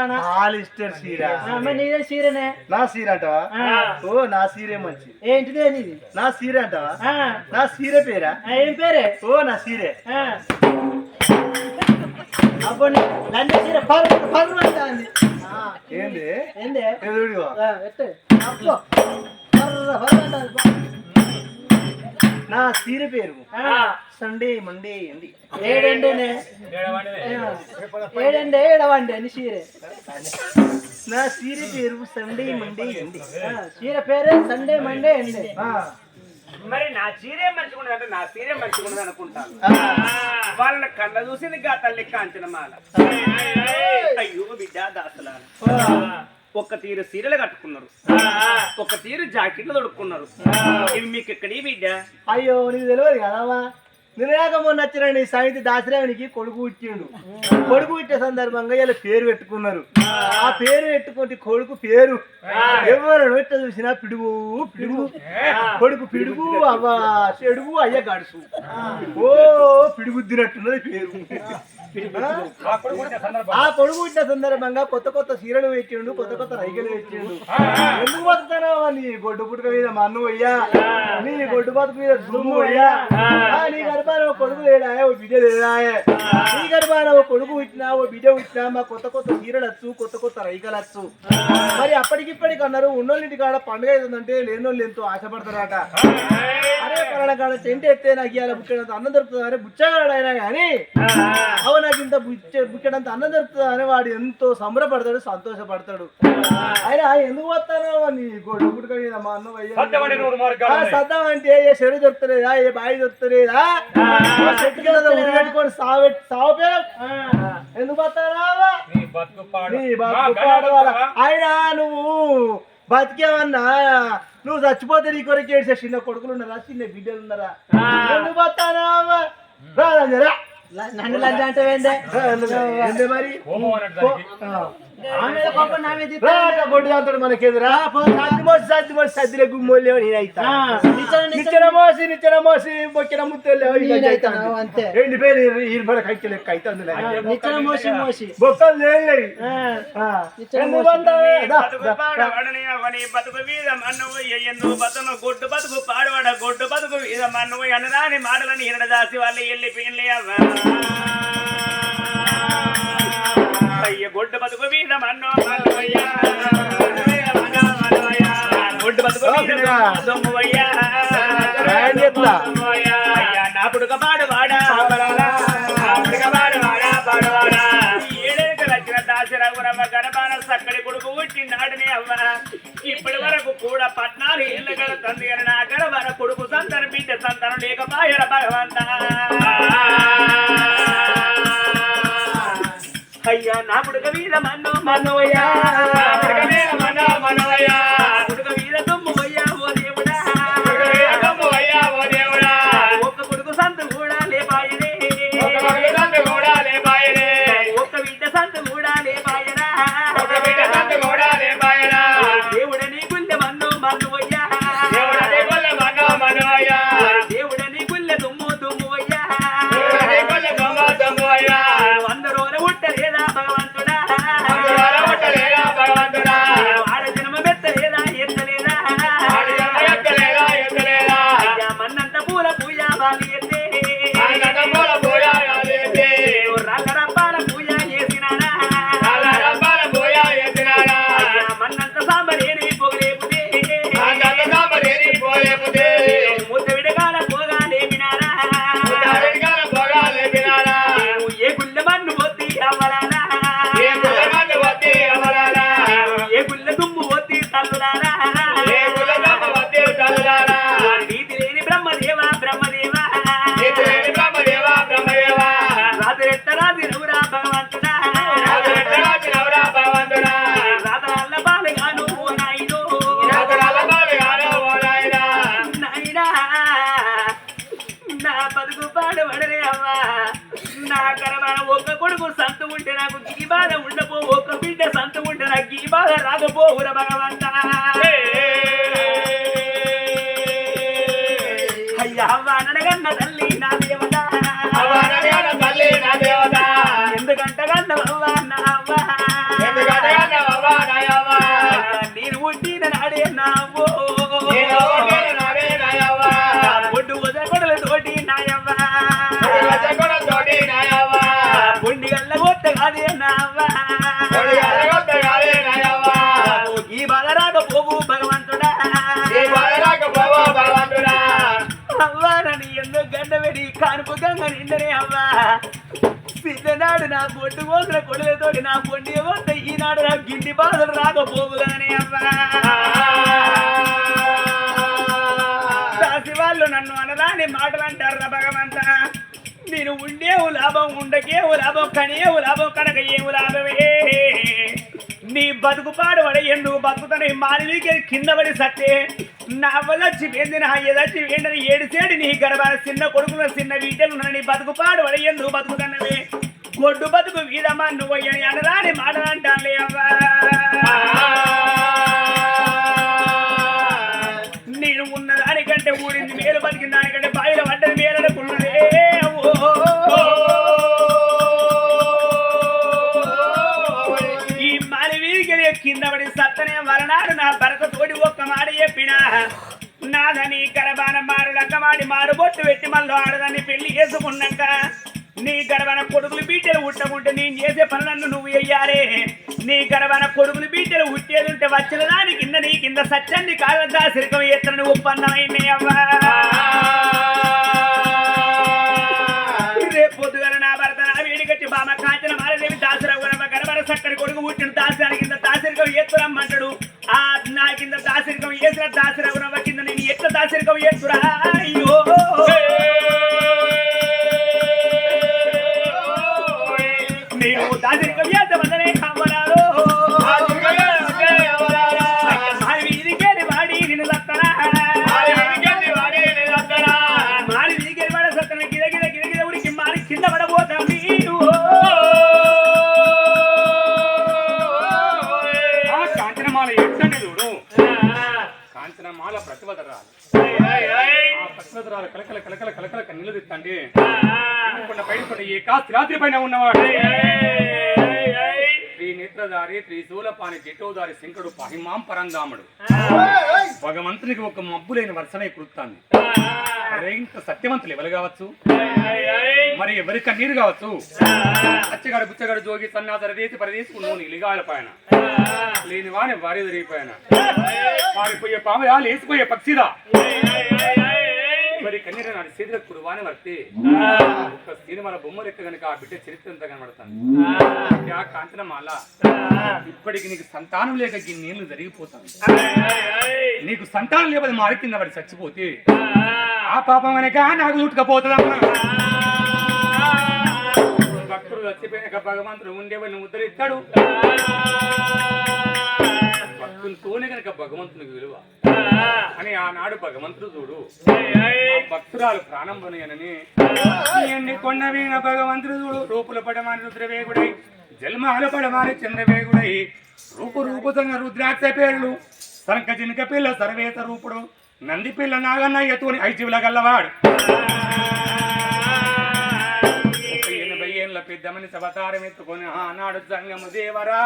అనుకుంటానా polyester ఆ, మరి నీదే చీరనే నా అంటావా ఆ. ఓ నా సీరే మంచి. ఏంటిదే నీది? నా సీర అంటావా? నా సీర పేరా? ఏం పేరే? ఓ నా సీరే. అబ్బో లంజ చీర పరు పరు అంటాంది ఆ, ఏంది? ఏందే? ఎట్టు అబ్బో అంటాంది. పో. నా సీర పేరు సండే మండే ఏడండేనే? ఆ, ఏడండే ఏడవండి అని చీరే. నా సీర పేరు సండే మండే ఆ, చీర పేరే సండే మండే ఆ, మరి నా చీరే మంచిగున్నది అంటే నా చీరే మంచిగున్నది అనుకుంటాను. వాళ్ళ కళ్ళ చూసింది గా తల్లి కాంచనమాల. అయ్యో బిడ్డ దాసలాల. ఒక్క తీరు సీరలు కట్టుకున్నారు. ఒక తీరు జాకెట్లు తొడుక్కున్నారు. ఇవి మీకు ఎక్కడి బిడ్డ? అయ్యో నీకు తెలియదు కదమ్మా నిన్నగాక నచ్చరని వచ్చినండి దాసరావునికి కొడుకు పుట్టిండు. కొడుకు పుట్టే సందర్భంగా ఇలా పేరు పెట్టుకున్నారు. ఆ పేరు పెట్టుకుంటే కొడుకు పేరు. ఎవరు ఎట్ట చూసినా పిడుగు పిడుగు. కొడుకు పిడుగు అవ్వ చెడుగు అయ్య గడుసు. ఓ పిడుగుద్దినట్టున్నది పేరు. ఆ కొడుకు పుట్టిన సందర్భంగా కొత్త కొత్త సీరలు పెట్టిండు కొత్త కొత్త రైకలు పెట్టిండు ఎందుకు బతుకుతానో నీ గొడ్డు పుట్టుక మీద మన్ను అయ్యా నీ గొడ్డు బతుకు మీద దుమ్ము అయ్యా నీ గర్భాన కొడుకు లేడా ఓ బిడ్డ లేడా నీ గర్భాన ఓ కొడుకు పుట్టినా ఓ బిడ్డ పుట్టినా మా కొత్త కొత్త చీరలు వచ్చు కొత్త కొత్త రైకలు వచ్చు మరి అప్పటికిప్పటికి అన్నారు ఉన్నోళ్ళింటి కాడ పండుగ అవుతుందంటే లేనోళ్ళు ఎంతో ఆశపడతారట. అరే పలానా కాడ చెంట ఎత్తే నాకు ఇవాళ బుక్కెడంత అన్నం దొరుకుతుంది అరే బుచ్చగాడు అయినా కానీ అవు నాకు ఇంత బుచ్చ బుక్కెడంత అన్నం దొరుకుతుంది అని వాడు ఎంతో సంబరపడతాడు సంతోషపడతాడు. ఆయన ఎందుకు వస్తానో నీ మీద మా అన్న సద్దం అంటే ఏ చెడు దొరుకుతలేదా ఏ బాయి దొరుకుతలేదా చెట్టు కింద ఉరి పెట్టుకొని సావు సావు పేరు ఎందుకు వస్తానా నీ బతుకు పాడవాల ఆయన నువ్వు బతికేవన్నా? నువ్వు చచ్చిపోతే నీ కొరకు ఏడ్చే చిన్న కొడుకులు ఉన్నారా? చిన్న బిడ్డలు ఉన్నారా? ఎందుకు ల- నన్ను లంజ అంటే మరి? ఆమె కోపం నా మీద మోసి గుమ్మోలేవు నేనైతా మోసి మోసి బొక్కిన ముత్తలేవు రెండు పేరు లెక్క అయితే మోసి మోసి బొక్కలు లేవు బతుకు బతుకు గొడ్డు బతుకు గొడ్డు బతుకు అనరాని మాటలని ఇరడ దాసి వాళ్ళు వెళ్ళి పిల్లయ్యా అయ్య గొడ్డు బతుకు వీధ మన్ను మన్నువయ్యా. గొడ్డు బతుకు దొమ్ము దొమ్మువయ్యా. అయ్యా నా పుడుక పాడవాడా. గర్భాన సక్కడి కొడుకు పుట్టినాడని అవ్వ. ఇప్పటి వరకు కూడా పద్నాలుగు ఏళ్ళ గల తండ్రి నా గర్భాన కొడుకు సంతన బిడ్డ సంతానం లేకపాయర భగవంత? అయ్యా నా పుడక వీర మన్నో మన్నోయ్యా నా తగ్గి బాధ రాకపోవుర భగవంత. అయ్యా అవ్వనగన్న తల్లి నా దేవత. అవ్వనగన్న తల్లి నా గర్భంగా నిండనే అవ్వా సిద్ధనాడు నా పొట్టు కోసిన కొడులతోటి నా పొండి పోతే ఈనాడు నా గిండి బాధలు రాకపోవుగానే అవ్వా దాసి వాళ్ళు నన్ను అనరాని మాటలు అంటారు భగవంత? నేను ఉండేవు లాభం ఉండకేవు లాభం కనేవు లాభం కనుక ఏవు లాభమే? నీ బతుకుపాడు పడ పడి ఎందుకు బతుకుతాను కింద పడి సత్తే. నా వదచ్చి వేంది నా ఎదచ్చి వేందని ఏడుసేడు నీ గర్భాల చిన్న కొడుకుల చిన్న వీటలు నీ బతుకు పాడు ఎందుకు బతుకుతున్నవే గొడ్డు బతుకు వీరమ్మా నువ్వు అనరాని మాటలంటానులే అవ్వా. నేను ఉన్న దానికంటే ఊడింది మేలు బతికిన నాదని కరబాన మారు లక్కమాడి మారు బొట్టు పెట్టి మళ్ళీ ఆడదాన్ని పెళ్ళి చేసుకున్నాక నీ గర్భన కొడుకులు బీటలు ఉట్టకుంటే నేను చేసే పనులన్నీ నువ్వు వెయ్యాలి నీ గర్భన కొడుకులు బీటలు ఉట్టేది ఉంటే వచ్చిన దాని కింద నీ కింద సత్యాన్ని కాగదా సిరకం ఎత్తనని ఒప్పన్నమైంది అవ్వా. రేపు పొద్దుగల నా భర్త నా వేడికచ్చి బామ కాంచన మారదేవి దాసరావు గనబర సక్కని కొడుకు పుట్టిన దాసరాని కింద దాసరికం ఎత్తురమ్మంటాడు. ఆ నా కింద దాసరికం ఏసిన దాసరావు నవ్వ కింద నేను ఎట్ల దాసరికం ఏసురా? అయ్యో! ప్రతివదరాలు కలకల కలకల కలకల కొండ పైన కొండ ఏకాస్తి రాత్రి పైన ఉన్నవాడు. శ్రీ నేత్రధారి త్రిశూలపాని జటోదారి శంకరుడు పహిమాం పరందాముడు భగవంతునికి ఒక మబ్బులేని వర్షమై కురుతాంది అరే ఇంత సత్యవంతులు ఎవరు కావచ్చు? మరి ఎవరి కన్నీరు కావచ్చు? అచ్చగాడు బుచ్చగాడు జోగి సన్నాసర దేశి పరదేశి నువ్వు ఇలిగాల పైన. లేని వాని వారి ఎదిరిపోయిన పారిపోయే పామయా లేచిపోయే పక్షిదా మరి కన్నీరు నాడు సీదరక్కుడు వాని వర్తే ఒక సినిమాల బొమ్మ లెక్క గనుక ఆ బిడ్డ చరిత్ర అంతా కనబడతాను ఆ. కాంచనమాల ఇప్పటికి నీకు సంతానం లేక నీళ్ళు జరిగిపోతాను నీకు సంతానం లేకపోతే మా కింద పడి చచ్చిపోతే ఆ. పాపం వెనక నాకు చుట్టుకపోతుందమ్మా. భక్తుడు చచ్చిపోయినాక భగవంతుడు ఉండేవని ముద్రిస్తాడు భక్తులతోనే కనుక భగవంతునికి విలువ. అని ఆనాడు భగవంతుడు చూడు. భక్తురాలు ప్రాణం పోనీయనని ఎన్ని కొండ వీణ భగవంతుడు చూడు. రూపుల పడమాని రుద్రవేగుడై జన్మాల పడమాని చంద్రవేగుడై రూపు రూపుతంగా రుద్రాక్ష పేర్లు సరంక జినక పిల్ల సర్వేత రూపుడు నంది పిల్ల నాగన్నయ్యతోని ఐజీవుల గల్లవాడు. ఎనభై ఏళ్ళ పెద్దమని అవతారం ఎత్తుకొని ఆనాడు సంగము దేవరా.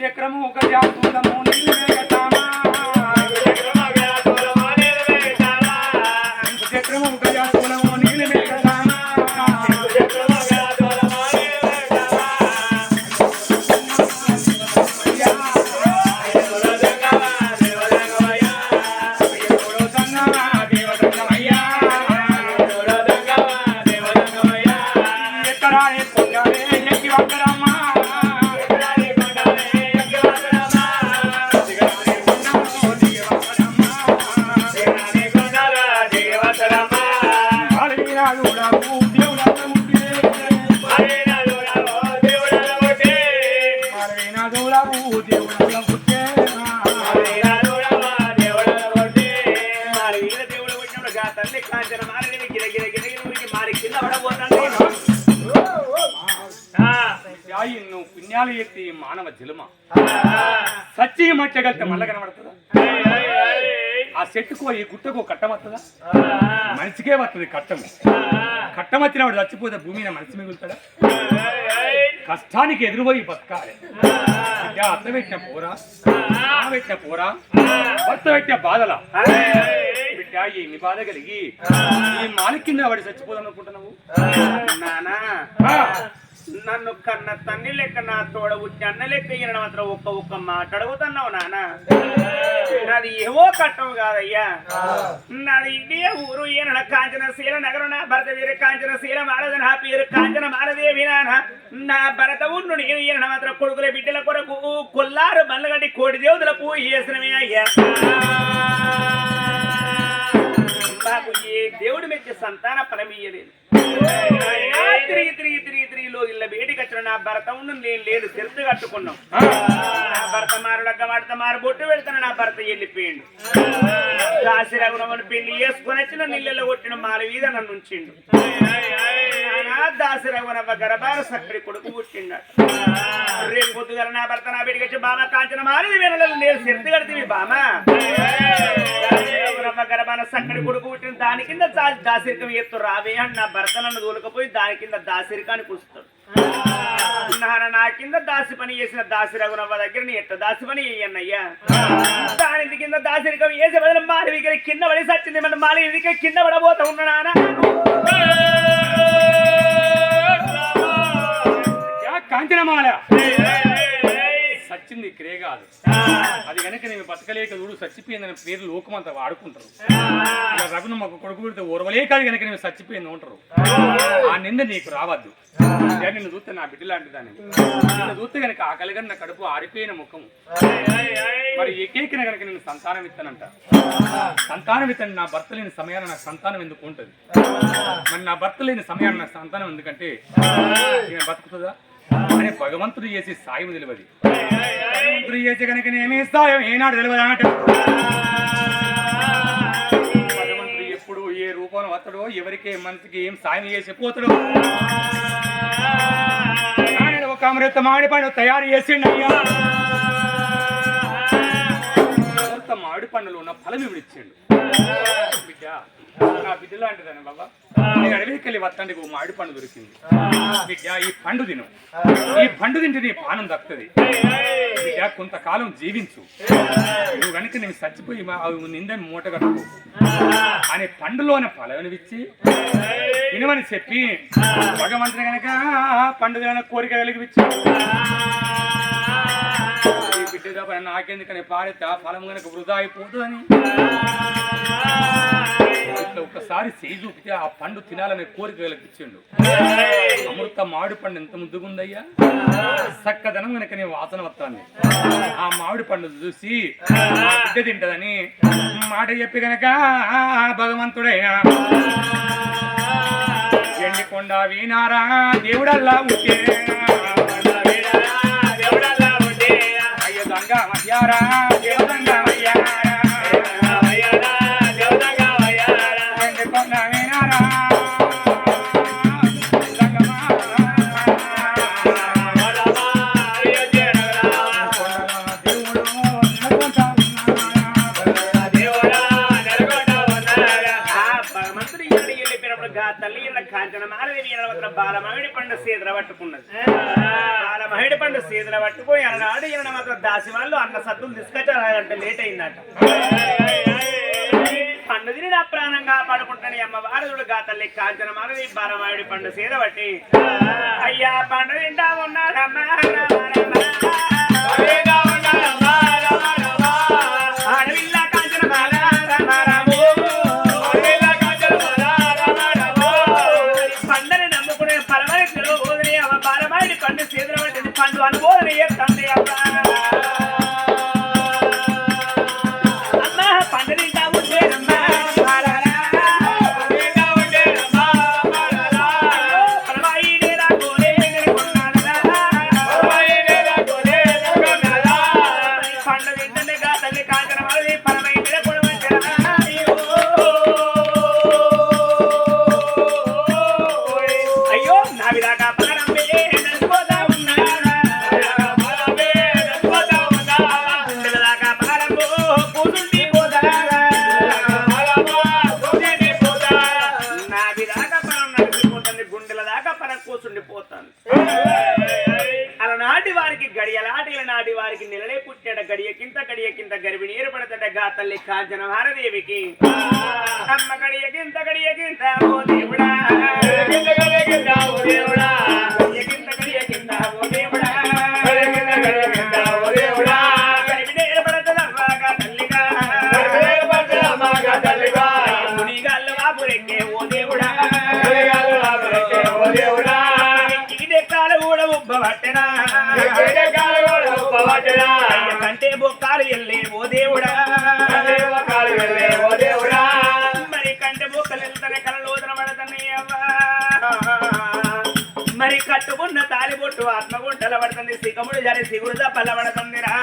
చక్రము ఒక జాతూలము నిర్వేగతామా శంకు దేవుడవు ఉంటే. తల్లి కాంచన మారని గిర గిర గిర గిర ఊరికి మారి కింద పడబోతాను యాయి నువ్వు పుణ్యాలు ఎత్తి మానవ జలుమ సచ్చి మచ్చగలితే మళ్ళా కనబడుతుందా ఆ చెట్టుకో ఈ గుట్టకో కట్టం వస్తుందా? మనిషికే వస్తుంది కట్టం కట్టం వచ్చినప్పుడు చచ్చిపోతే భూమి మనిషి మిగులుతాడా? కష్టానికి ఎదురుపోయి బతకాలి. బిడ్డ అత్త పెట్టిన పోరా పెట్టిన పోరా భర్త పెట్టిన బాధల? బిడ్డ ఎన్ని బాధ కలిగి ఈ మాలి కింద వాడి చచ్చిపోదాం అనుకుంటున్నావు? నానా. నన్ను కన్న తన్ని లెక్క నా తోడవు ఉట్టి అన్న లెక్క ఈయన మాత్రం ఒక్క ఒక్క మాట అడుగుతున్నావు నాన్న. నాది ఏవో కట్టం కాదయ్యా. నాది ఇదే ఊరు ఈయన కాంచన శీల నగరం నా భరత వీరు కాంచన శీల మారద నా పేరు కాంచన మారదేవి నాన్న. నా భరత ఊరు నేను ఈయన మాత్రం కొడుకుల బిడ్డల కొరకు కొల్లారు బల్లగడ్డి కోడి దేవతల పూజ చేసినవి అయ్యా. నాకు ఏ దేవుడి మెచ్చి సంతాన ఫలమియ్యలేదు. వచ్చిన నా భర్త ఉండు నేను లేడు తెరుతు కట్టుకున్నాం. నా భర్త మారుడగ్గ వాడితే మారు బొట్టు పెడతాను నా భర్త వెళ్ళిపోయిండు. కాశీ రఘునమ్మని పెళ్ళి చేసుకుని వచ్చిన నీళ్ళలో కొట్టిన మాల వీధ నన్ను ఉంచిండు. దాసి రఘునమ్మ గర్భాన సక్కడి కొడుకు పుట్టిండట రేపు పొద్దుగల నా భర్త నా బిడ్డకి వచ్చి బామ కాంచన మారిది వెనలలో నేను సెత్తు కడితే బామ రఘునమ్మ గర్భాన సక్కడి కొడుకు పుట్టిన దాని కింద దాసిరికం ఎత్తు రావే అని నా భర్త నన్ను దూలకపోయి దాని కింద దాసిరికాన్ని కూస్తాడు నాన్న నా కింద దాసి పని చేసిన దాసి రఘునవ్వ దగ్గర నీ ఎట్ట దాసి పని చెయ్యన్నయ్యా దాని కింద దాసిరికం వేసే బదులు మాలి దగ్గర కింద పడి సచ్చింది మన మాలి దగ్గర కింద పడబోతా ఉన్నానా యా కాంచనమాల సచ్చింది క్రే కాదు. అది కనుక నేను బతకలేక చూడు చచ్చిపోయిందని పేరు లోకమంతా వాడుకుంటారు. ఇలా రఘును మాకు కొడుకు పెడితే ఓర్వలే కాదు కనుక నేను చచ్చిపోయింది ఉంటారు ఆ నింద నీకు రావద్దు. ఇదే నిన్ను చూస్తే నా బిడ్డ లాంటి దాన్ని. నిన్ను చూస్తే కనుక ఆకలిగా నా కడుపు ఆరిపోయిన ముఖం. మరి ఏకేకిన కనుక నేను సంతానం ఇస్తానంట. సంతానం ఇస్తాను నా భర్త లేని సమయాన్ని నాకు సంతానం ఎందుకు ఉంటుంది? మరి నా భర్త లేని సమయాన్ని నాకు సంతానం ఎందుకంటే నేను బతుకుతుందా? అని భగవంతుడు చేసి సాయం తెలియదు. భగవంతుడు చేసే కనుక నేమి సాయం? ఏనాడు తెలియదు అన్నట్టు భగవంతుడు ఎప్పుడు ఏ రూపంలో వస్తాడో ఎవరికి మనసుకి ఏం సాయం చేసి పోతాడో ఒక అమృత మామిడి పండు తయారు చేసిండు అయ్యా మామిడి పండులో ఉన్న ఫలం ఇవి ఇచ్చిండు? బిడ్డ నా బిడ్డ లాంటిదని బాబా. నేను వస్తాండి ఓ మామిడి పండు దొరికింది. బిడ్డ ఈ పండు తిను. ఈ పండు తింటే నీ పానం దక్కుతుంది బిడ్డ కొంతకాలం జీవించు. నువ్వు కనుక నేను చచ్చిపోయి అవి నింద మూట కట్టుకో. అనే పండులోని ఫలవినిచ్చి వినమని చెప్పి భగవంతుడు కనుక పండుగ తిన కోరిక కలిగిచ్చి బిడ్డ తప్ప నాకెందుకని పాడితే ఆ ఫలం కనుక వృధా అయిపోతుందని ఇట్లా ఒక్కసారి చేయి చూపితే ఆ పండు తినాలనే కోరిక కలిగించిండు అమృత మామిడి పండు ఎంత ముద్దుగుందయ్యా? చక్కదనం కనుక నీ వాసన వస్తాను ఆ మామిడి పండు చూసి బిడ్డ తింటదని మాట చెప్పి గనక భగవంతుడైనా ఎండికొండ వీనారా దేవుడల్లా ఉంటే. అయ్య దొంగ మయ్యారా ఈయన కాంచన మారదేవి ఈయన మాత్రం బాలమహిడి పండు సీదర పట్టుకున్నది. బాలమహిడి పండు సీదర పట్టుకొని అన్నాడు ఈయన మాత్రం దాసి వాళ్ళు అన్న సత్తులు తీసుకొచ్చారంటే లేట్ అయిందట. పండు తిని నా ప్రాణంగా పడుకుంటాను అమ్మ వారదుడు గా తల్లి కాంచన మారదేవి బాలమహిడి పండు సీద పట్టి. అయ్యా పండు తింటా ఉన్నాడమ్మా ಗಡಿಯಕ್ಕಿಂತ ಗಡಿಯಕ್ಕಿಂತ ಗರ್ಭಿಣಿ ಏರ್ಪಡತಟ ಗಾತಲ್ಲಿ ಕಾಂಚನ ಭಾರದೇವಿಗೆ ನಮ್ಮ ಗಡಿಯಕ್ಕಿಂತ ಗಡಿಯಕ್ಕಿಂತ ಓ ದೇವಡ ಗಡಿಯಕ್ಕಿಂತ ಓ ದೇವಡ ಗಡಿಯಕ್ಕಿಂತ ಗಡಿಯಕ್ಕಿಂತ ಓ ದೇವಡ ಗಡಿಯಕ್ಕಿಂತ ಗಡಿಯಕ್ಕಿಂತ ಓ ದೇವಡ ಗರ್ಭಿಣಿ ಏರ್ಪಡತಲ ಮಗ ತಲ್ಲಿಗ ಗರ್ಭಿಣಿ ಏರ್ಪಡತಲ ಮಗ ತಲ್ಲಿಗ ಮುನಿಗಲ್ವಾ ಪುರಕ್ಕೆ ಓ ದೇವಡ ಮುನಿಗಲ್ವಾ ಪುರಕ್ಕೆ ಓ ದೇವಡ ಕಾಲ ಕೂಡ ಒಬ್ಬ ಭಟ್ಟನ ಕಾಲ కంటే బొక్కాలు వెళ్ళే ఓ దేవుడా. మరి కంటే బొక్కలు వెళ్తానే కలలోదన పడతానే అవ్వా. మరి కట్టుకున్న తాలిబొట్టు ఆత్మగుంటల పడుతుంది సిగముడు జరి సిగురు పల్ల పడుతుంది రా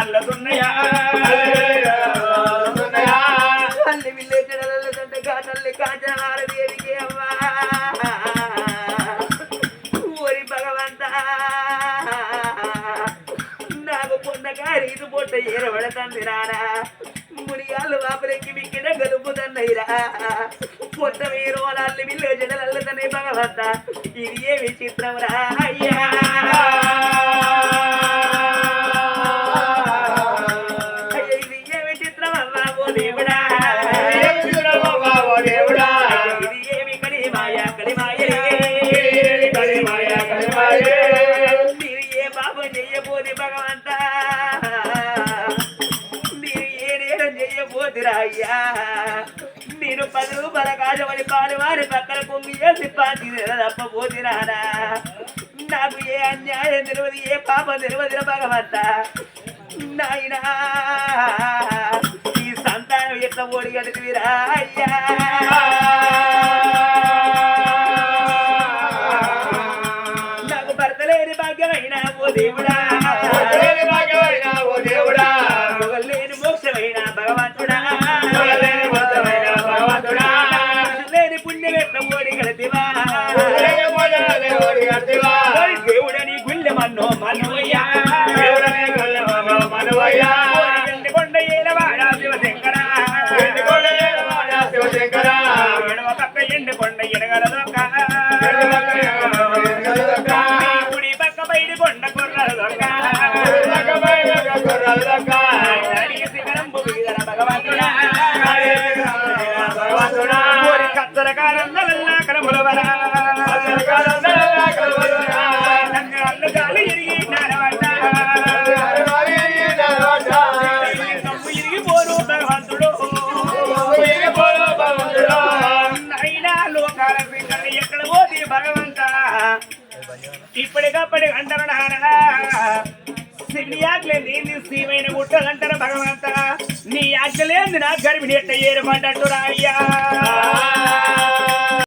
జడాలల్ల అల్లదున్నయా. తల్లి విల్లేజడల దండగా తల్లి కాంచనాల దేవికి అవ్వా. ఓరి భగవంత. నాకు పొందగా రీతు పొట్ట ఏరబడతంది రారా ముడియాలు మిక్కిన గలుపుతన్నైరా పొట్ట మీరు అల్లి విల్లేజడలల్లతనే భగవంత. ఇది ఏ విచిత్రం రా అయ్యా అయ్య, పదులు పది రూపాయల కాశమని పక్కన కొమ్మి వేసి పాతి తప్పబోతురానా నాకు ఏ అన్యాయం తెలియదు ఏ పాపం తెలియదు భగవంత. నాయనా ఈ సంతానం ఎట్లా ఓడిగడుతురా అయ్యా? నాకు భర్త లేని భాగ్యమైన ఓ దేవుడా? వస్తుందంటారా భగవంత నీ ఆజ్ఞ లేదు నా గర్భిణి ఎట్ట ఏరమంటూ రాయ్యా